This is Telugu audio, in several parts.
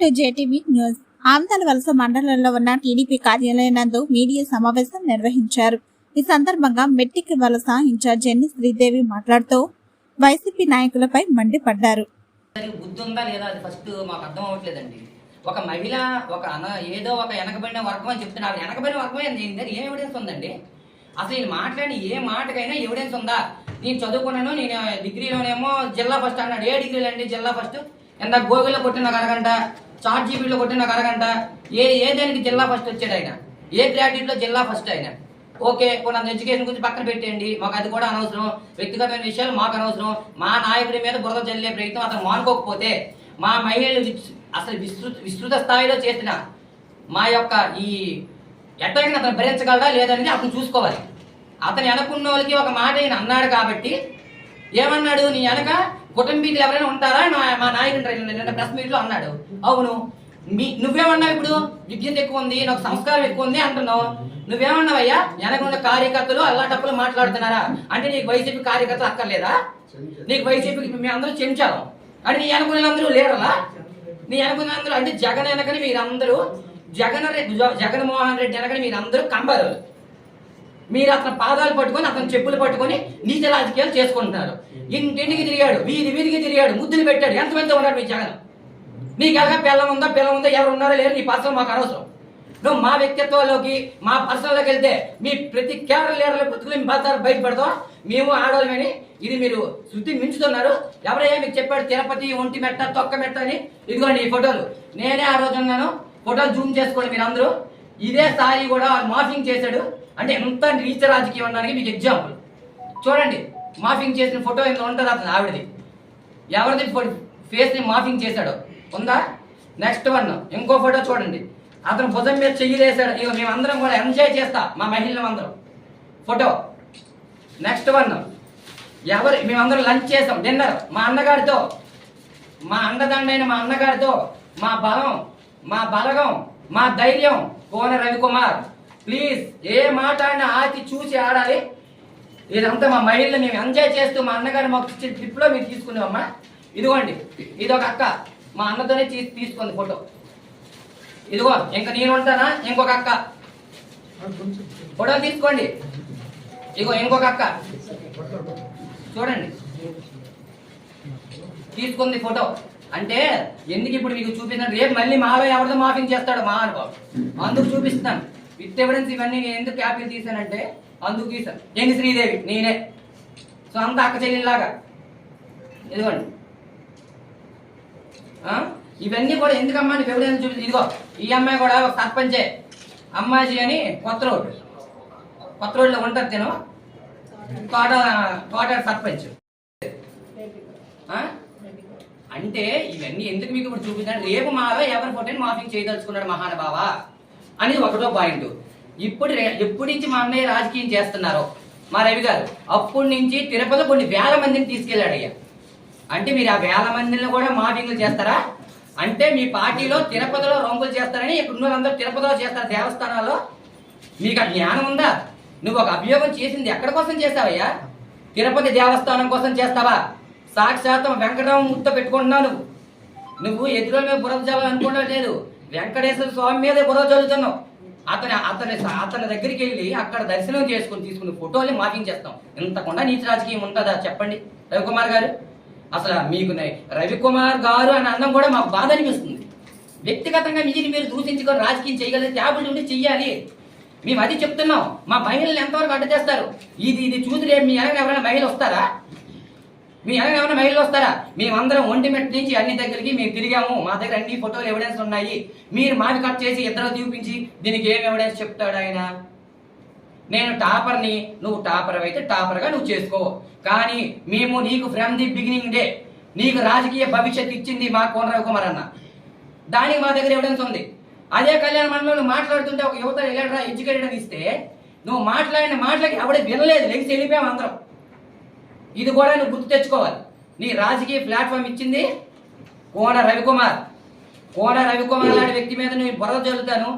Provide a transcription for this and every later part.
To JTV news. ఆమదాల వలస మండలంలో ఉన్న టీడీపీ కార్యాలయం నందు మీడియా సమావేశం నిర్వహించారు. ఈ సందర్భంగా మెట్టికి వలస ఇన్ఛార్జ్ ఎన్ని శ్రీదేవి మాట్లాడుతూ వైసీపీ నాయకులపై మండిపడ్డారు. దానికి ఉందా లేదా అది ఫస్ట్ మాకు అర్థం అవ్వట్లేదండి. ఒక మహిళ ఒక అన ఏదో ఒక వెనకబడిన వర్గం అని చెప్తున్నా ఆవిడ వెనకబడిన వర్గం నేను దగ్గర ఏం ఎవిడెన్స్ ఉందండి? అసలు నేను మాట్లాడిన ఏ మాటకైనా ఎవిడెన్స్ ఉందా? నేను చదువుకున్నాను నేను డిగ్రీలోనేమో జిల్లా ఫస్ట్ అన్నాడు. ఏ డిగ్రీలు అండి జిల్లా ఫస్ట్ ఎంత గోగులో కొట్టిన అరగంట? చార్ట్ జీబీలో కొట్టిన అరగంట ఏ ఏ దానికి జిల్లా ఫస్ట్ వచ్చాడు ఆయన? ఏ గ్రాడ్యుయేట్లో జిల్లా ఫస్ట్ ఆయన? ఓకే కొన్ని ఎడ్యుకేషన్ గురించి పక్కన పెట్టండి మాకు అది కూడా అనవసరం. వ్యక్తిగతమైన విషయాలు మాకు అనవసరం. మా నాయకుడి మీద బురద చల్లే ప్రయత్నం అతను మానుకోకపోతే మా మహిళలు అసలు విస్తృత విస్తృత స్థాయిలో చేసిన మా యొక్క ఈ ఎట్టయినా అతను భరించగలడా లేదనేది అతను చూసుకోవాలి. అతను వెనకున్న వాళ్ళకి ఒక మాట ఈయన అన్నాడు కాబట్టి ఏమన్నాడు? నీ వెనక కుటుంబీకులు ఎవరైనా ఉంటారా? మా నాయకుడు నిన్న ప్రెస్ మీట్లో అన్నాడు. అవును. మీ నువ్వేమన్నావు ఇప్పుడు? విద్యుత్ ఎక్కువ ఉంది నాకు సంస్కారం ఎక్కువ ఉంది అంటున్నావు. నువ్వేమన్నావయ్యా? అయ్యా వెనకున్న కార్యకర్తలు అల్లాటప్పులు మాట్లాడుతున్నారా? అంటే నీకు వైసీపీ కార్యకర్తలు అక్కర్లేదా? నీకు వైసీపీకి మేము అందరూ చెంచాలం. అంటే నీ అనుకునేందరూ అందరూ లేరలా? నీ అనుకునేందరూ అందరూ అంటే జగన్ వెనకని మీరందరూ జగన్ రెడ్డి జగన్మోహన్ రెడ్డి వెనకని మీరందరూ కంబరు. మీరు అతని పాదాలు పట్టుకొని అతని చెప్పులు పట్టుకొని నీచ రాజకీయాలు చేసుకుంటున్నారు. ఇంటింటికి తిరిగాడు వీధి వీధికి తిరిగాడు ముద్దులు పెట్టాడు. ఎంతమంది ఉన్నాడు మీ జగన్? నీకు ఎలాగ పిల్లం ఉందా? పిల్లం ఉందా? ఎవరు ఉన్నారో లేరు నీ పర్సనల్ మాకు అనవసరం. నువ్వు మా వ్యక్తిత్వాల్లోకి మా పర్సనల్లోకి వెళ్తే మీ ప్రతి కేరళ లీడర్ల బతుకులు మీ బతారు బయటపడతాం మేము ఆడవాళ్ళమని. ఇది మీరు శృతి మించుతున్నారు. ఎవరయ్యా మీకు చెప్పాడు? తిరుపతి ఒంటి మెట్ట తొక్క మెట్ట అని. ఇదిగోండి ఈ ఫోటోలు. నేనే ఆ రోజు ఉన్నాను. ఫోటోలు జూమ్ చేసుకోండి మీరు అందరూ ఇదే సారి కూడా మాఫింగ్ చేశాడు. అంటే ఎంత నీచ రాజకీయం ఉండడానికి మీకు ఎగ్జాంపుల్ చూడండి మాఫింగ్ చేసిన ఫోటో ఎంత ఉంటుంది అతను ఆవిడది. ఎవరిది ఫేస్ని మాఫింగ్ చేశాడు? ఉందా? నెక్స్ట్ వన్ ఇంకో ఫోటో చూడండి. అతను భుజం మీద చెయ్యి వేశాడు ఇక మేమందరం కూడా ఎంజాయ్ చేస్తా మా మహిళలు అందరం. ఫోటో. నెక్స్ట్ వన్ ఎవరు మేమందరం లంచ్ చేసాం డిన్నర్. మా అన్నగారితో మా అండదండైన మా అన్నగారితో మా బలం మా బలగం మా ధైర్యం కోన రవికుమార్ ప్లీజ్ ఏ మాట అయినా ఆచి చూసి ఆడాలి. ఇదంతా మా మహిళలు మేము ఎంజాయ్ చేస్తూ మా అన్నగారు మాకు ఇచ్చిన ట్రిప్లో మీరు తీసుకున్నామమ్మా ఇదిగోండి ఇది ఒక అక్క మా అన్నతోనే తీసుకుంది ఫోటో. ఇదిగో ఇంకా నేను ఉంటానా? ఇంకొక అక్క. ఫోటో తీసుకోండి. ఇగో ఇంకొక అక్క. చూడండి. తీసుకుంది ఫోటో. అంటే ఎందుకు ఇప్పుడు మీకు చూపిస్తాను రేపు మళ్ళీ మాలో ఎవరిదో మాఫింగ్ చేస్తాడు మా అనుభవం అందుకు చూపిస్తాను విత్ ఎవిడెన్స్ ఇవన్నీ నేను ఎందుకు క్యాపిల్ తీసానంటే అందుకు తీసాను ఏంది శ్రీదేవి? నేనే. సో అంత అక్క చెల్లెలాగా ఇదిగోండి. ఆ? ఇవన్నీ కూడా ఎందుకమ్మా నీకు ఎవిడెన్స్ చూపి? ఇదిగో ఈ అమ్మాయి కూడా ఒక సర్పంచే. అమ్మాజీ అని కొత్త రోడ్ కొత్త రోడ్లో ఉంటుంది తిను తోట తోట సర్పంచ్? అంటే ఇవన్నీ ఎందుకు మీకు ఇప్పుడు చూపించాను రేపు మాలో ఎవరి ఫోటోని మాఫింగ్ చేయదలుచుకున్నాడు మహానుభావ? అనేది ఒకటో పాయింట్ ఇప్పుడు ఎప్పటి నుంచి మా అన్నయ్య రాజకీయం చేస్తున్నారో? మా రవి గారు అప్పటి నుంచి తిరుపతి కొన్ని వేల మందిని తీసుకెళ్ళాడు అయ్యా అంటే మీరు ఆ వేల మందిని కూడా మాఫింగ్లు చేస్తారా? అంటే మీ పార్టీలో తిరుపతిలో రంగులు చేస్తారని ఇక్కడ ఉన్న వాళ్ళందరూ తిరుపతిలో చేస్తారు దేవస్థానాల్లో. మీకు ఆ జ్ఞానం ఉందా? నువ్వు ఒక అభియోగం చేసింది ఎక్కడి కోసం చేస్తావయ్యా? తిరుపతి దేవస్థానం కోసం చేస్తావా? సాక్షాత్తం వెంకటరామూర్తితో పెట్టుకుంటున్నావు నువ్వు. నువ్వు ఎదురు మీద బురద చల్లని అనుకోవడం లేదు. వెంకటేశ్వర స్వామి మీదే బురద చల్లుతున్నావు. అతని అతని అతని దగ్గరికి వెళ్ళి అక్కడ దర్శనం చేసుకుని తీసుకున్న ఫోటోలు మాపించేస్తాం ఇంతకుండా నీతి రాజకీయం ఉంటుందా చెప్పండి రవికుమార్ గారు? అసలు మీకు రవికుమార్ గారు అని అన్నం కూడా మాకు బాధ అనిపిస్తుంది. వ్యక్తిగతంగా మీరు మీరు దూషించుకొని రాజకీయం చేయగలిగితే ట్యాబ్లెట్ ఉండి చెయ్యాలి. మేము అది చెప్తున్నాం. మా మహిళలు ఎంతవరకు అడ్డు చేస్తారు? ఇది ఇది చూసి రేపు మీ వెనక ఎవరైనా మహిళ వస్తారా? మీ వెనక ఏమైనా మెయిల్ వస్తారా? మేమందరం ఒంటి మెట్ నుంచి అన్ని దగ్గరికి మేము తిరిగాము. మా దగ్గర అన్ని ఫోటోలు ఎవిడెన్స్ ఉన్నాయి. మీరు మావి కట్ చేసి ఇద్దరు చూపించి దీనికి ఏం ఎవిడెన్స్ చెప్తాడు ఆయన? నేను టాపర్ని నువ్వు టాపర్ అయితే టాపర్గా నువ్వు చేసుకో. కానీ మేము నీకు ఫ్రమ్ ది బిగినింగ్ డే నీకు రాజకీయ భవిష్యత్తు ఇచ్చింది మా కోనరావు కుమార్ అన్న. దానికి మా దగ్గర ఎవిడెన్స్ ఉంది. అదే కళ్యాణ మండలంలో మాట్లాడుతుంటే ఒక యువత ఎలక్ట్రా ఎడ్యుకేటెడ్ అని ఇస్తే నువ్వు మాట్లాడిన మాటలకి ఎవడే వినలేదు. లెగిసి వెళ్ళిపోయాం అందరం. ఇది కూడా నువ్వు గుర్తు తెచ్చుకోవాలి. నీ రాజకీయ ప్లాట్ఫామ్ ఇచ్చింది కోన రవికుమార్. కోన రవికుమార్ లాంటి వ్యక్తి మీద నేను బురద చల్లుతాను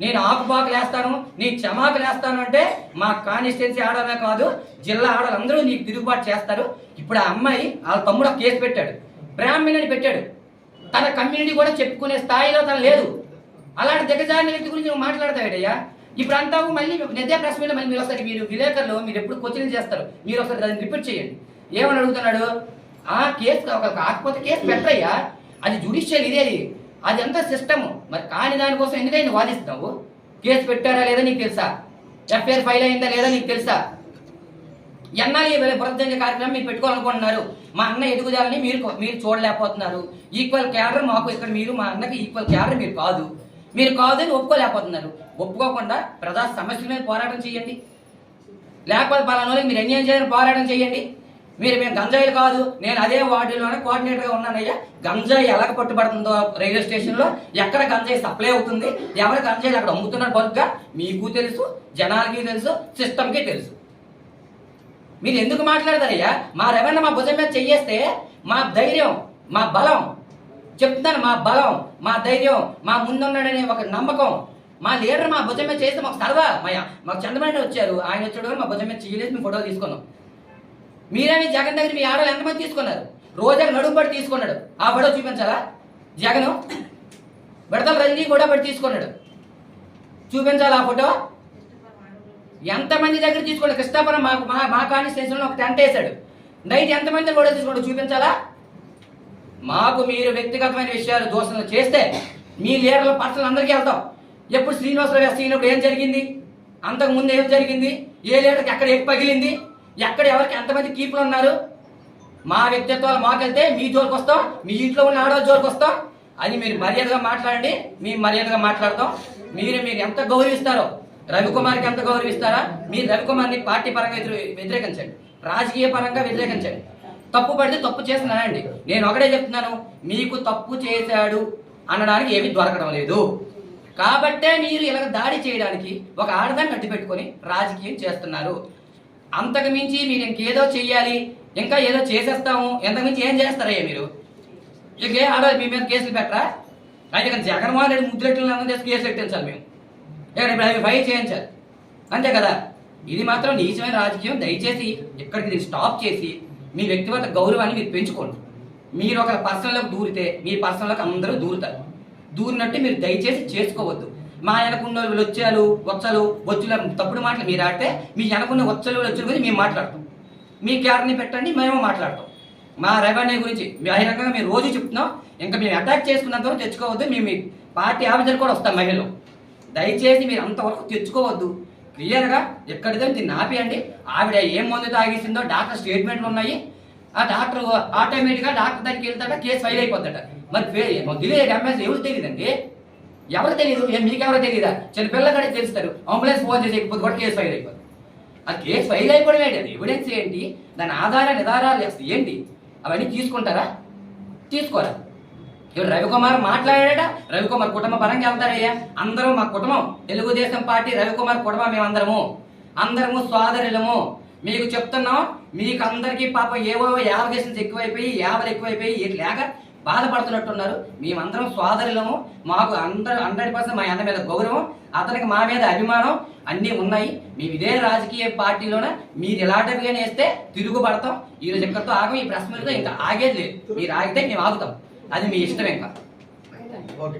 నేను ఆకుపాకు వేస్తాను. నీ క్షమాకు వేస్తాను అంటే మా కాన్స్టిట్యున్సీ ఆడమే కాదు జిల్లా ఆడలందరూ నీకు తిరుగుబాటు చేస్తారు. ఇప్పుడు ఆ అమ్మాయి వాళ్ళ తమ్ముడు ఒక కేసు పెట్టాడు. బ్రాహ్మణ్ అని పెట్టాడు. తన కమ్యూనిటీ కూడా చెప్పుకునే స్థాయిలో తను లేదు. అలాంటి దిగజారిన వ్యక్తి గురించి నువ్వు మాట్లాడతావేటయ్యా? ఇప్పుడు అంటావు మళ్ళీ నిద్య ప్రెస్ మీద మళ్ళీ మీరు ఒకసారి మీరు విలేకరులు మీరు ఎప్పుడు కోచింగ్ చేస్తారు మీరు ఒకసారి దాన్ని రిపీట్ చేయండి. ఏమని అడుగుతున్నాడు? ఆ కేసు ఒక కాకపోతే కేసు పెట్టయ్యా. అది జుడిషియల్ ఇదేది. అది అంతా సిస్టమ్. మరి కాని దానికోసం ఎందుకైనా వాదిస్తున్నావు? కేసు పెట్టారా లేదా నీకు తెలుసా? ఎఫ్ఐఆర్ ఫైల్ అయిందా లేదా నీకు తెలుసా? ఎన్ఆర్ఏ ఈ కార్యక్రమం మీరు పెట్టుకోవాలనుకుంటున్నారు. మా అన్న ఎదుగుదలని మీరు మీరు చూడలేకపోతున్నారు. ఈక్వల్ క్యాడర్ మాకు ఇక్కడ మీరు మా అన్నకి ఈక్వల్ క్యాడర్ మీరు కాదు. మీరు కాదు అని ఒప్పుకోలేకపోతున్నారు. ఒప్పుకోకుండా ప్రజా సమస్యల మీద పోరాటం చేయండి. లేకపోతే పలానా మీరు అన్యాయం చేయాలని పోరాటం చేయండి. మీరు మేము గంజాయిలు కాదు నేను అదే వార్డులోనే కోఆర్డినేటర్గా ఉన్నానయ్యా. గంజాయి ఎలా పట్టుబడుతుందో రైల్వే స్టేషన్లో ఎక్కడ గంజాయి సప్లై అవుతుంది ఎవరు గంజాయిలు అక్కడ అమ్ముతున్నారు బల్క్గా మీకు తెలుసు జనాలకి తెలుసు సిస్టమ్కి తెలుసు. మీరు ఎందుకు మాట్లాడతారయ్యా? మా రెవెన్యూ మా భుజం మీద చెయ్యేస్తే మా ధైర్యం మా బలం చెప్తున్నాను మా బలం మా ధైర్యం మా ముందున్నాడనే ఒక నమ్మకం మా లీడర్ మా భుజం మీద చేస్తే మాకు సరదా మా మాకు చంద్రబాబు వచ్చారు. ఆయన వచ్చాడు మా భుజం మీద చేయలేదు మీ ఫోటోలు తీసుకున్నాం. మీరేమి జగన్ దగ్గర మీ ఆడవాళ్ళు ఎంతమంది తీసుకున్నారు? రోజా నడుము పడి తీసుకున్నాడు. ఆ ఫోటో చూపించాలా? జగను? విడతల రజనీ కూడా పడి తీసుకున్నాడు. చూపించాలా ఆ ఫోటో? ఎంతమంది దగ్గర తీసుకున్నాడు? కృష్ణాపురం మాకు మా మా కాన్స్టిట్యూషన్లో ఒక టెంట్ వేశాడు. నైట్ ఎంతమంది కూడా తీసుకున్నాడు? చూపించాలా? మాకు మీరు వ్యక్తిగతమైన విషయాలు దోషణలు చేస్తే మీ లీడర్ల పర్సనల్ అందరికీ వెళ్తాం. ఎప్పుడు శ్రీనివాసరావు ఎస్సీ అయినప్పుడు ఏం జరిగింది? అంతకు ముందు ఏం జరిగింది? ఏ లీడర్కి ఎక్కడ ఏం పగిలింది? ఎక్కడ ఎవరికి ఎంతమంది కీపులు ఉన్నారు? మా వ్యక్తిత్వాలు మాకెళ్తే మీ జోలికి వస్తాం మీ ఇంట్లో ఉన్న ఆడవాళ్ళ జోలికి వస్తాం. అది మీరు మర్యాదగా మాట్లాడండి మేము మర్యాదగా మాట్లాడతాం. మీరు మీరు ఎంత గౌరవిస్తారో రవికుమార్కి ఎంత గౌరవిస్తారా? మీరు రవికుమార్ని పార్టీ పరంగా వ్యతిరేకించండి. రాజకీయ పరంగా వ్యతిరేకించండి. తప్పు పడితే తప్పు చేస్తున్నానండి నేను ఒకటే చెప్తున్నాను మీకు తప్పు చేశాడు అనడానికి ఏమీ దొరకడం లేదు. కాబట్టే మీరు ఇలా దాడి చేయడానికి ఒక ఆడదాన్ని కట్టిపెట్టుకొని రాజకీయం చేస్తున్నారు. అంతకు మించి మీరు ఇంకేదో చెయ్యాలి ఇంకా ఏదో చేసేస్తాము. ఇంతకుమించి ఏం చేస్తారయ్యా మీరు? ఇంకే ఆడవాళ్ళు మీ మీద కేసులు పెట్టరా? అయితే కానీ జగన్మోహన్ రెడ్డి ముద్దులెట్లు కేసు పెట్టించాలి మేము. ఇక్కడ ఫైర్ చేయించాలి. అంతే కదా? ఇది మాత్రం నీచమైన రాజకీయం. దయచేసి ఇక్కడికి దీన్ని స్టాప్ చేసి మీ వ్యక్తిగత గౌరవాన్ని మీరు పెంచుకోండి. మీరు ఒక పర్సనల్లోకి దూరితే మీ పర్సనల్లోకి అందరూ దూరుతారు. దూరినట్టు మీరు దయచేసి చేసుకోవద్దు. మా వెనకున్న వాళ్ళు వచ్చాలు వచ్చలు వచ్చుల తప్పుడు మాటలు మీరు ఆడితే మీ వెనకున్న వచ్చలు వచ్చుల గురించి మేము మాట్లాడతాం. మీ క్యార్ని పెట్టండి మేము మాట్లాడతాం. మా రెవెన్యూ గురించి బహిరంగంగా మేము రోజు చెప్తున్నాం. ఇంకా మేము అటాక్ చేసుకున్నంతవరకు తెచ్చుకోవద్దు. మేము పార్టీ ఆఫీసర్ కూడా వస్తాం మహిళలు. దయచేసి మీరు అంతవరకు తెచ్చుకోవద్దు. క్లియర్గా ఎక్కడిదో దీన్ని ఆపేయండి ఆవిడ ఏం మందు తాగేసిందో డాక్టర్ స్టేట్మెంట్లు ఉన్నాయి. ఆ డాక్టర్ ఆటోమేటిక్గా డాక్టర్ దగ్గరికి వెళ్తాడ కేసు ఫైల్ అయిపోతాడ మరి తెలియదు ఎంఎస్ ఎవరు తెలియదండి? ఎవరు తెలియదు? మీకెవరో తెలియదా? చిన్న పిల్లగాడే తెలుస్తారు. అంబులెన్స్ ఫోన్ చేసేయకపోతే కూడా కేసు ఫైల్ అయిపోతుంది ఆ కేసు ఫైల్ అయిపోవడం ఏంటి? అది ఎవిడెన్స్ ఏంటి? దాని ఆధార నిధారాలు ఏంటి? అవన్నీ తీసుకుంటారా? తీసుకోరా? ఇప్పుడు రవికుమార్ మాట్లాడాడ? రవికుమార్ కుటుంబ పరంగా వెళ్తారయ్యా. అందరం మా కుటుంబం. తెలుగుదేశం పార్టీ రవికుమార్ కుటుంబం మేమందరము. అందరము సోదరులము. మీకు చెప్తున్నాం మీకు అందరికీ పాపం ఏవో యావగేషన్స్ ఎక్కువైపోయి యావలు ఎక్కువైపోయి లేక బాధపడుతున్నట్టున్నారు. మేమందరం సోదరులము మాకు అందరూ హండ్రెడ్ పర్సెంట్ మా అన్న మీద గౌరవం అతనికి మా మీద అభిమానం అన్నీ ఉన్నాయి. మేము ఇదే రాజకీయ పార్టీలోన మీరు ఎలాంటివిగానే వేస్తే తిరుగుబడతాం. ఈ రోజు ఎక్కడితో ఆగం ఈ ప్రశ్నలతో ఇంకా ఆగేది లేదు. మీరు ఆగితే మేము ఆగుతాం. అది మీ ఇష్టం ఇంకా. ఓకే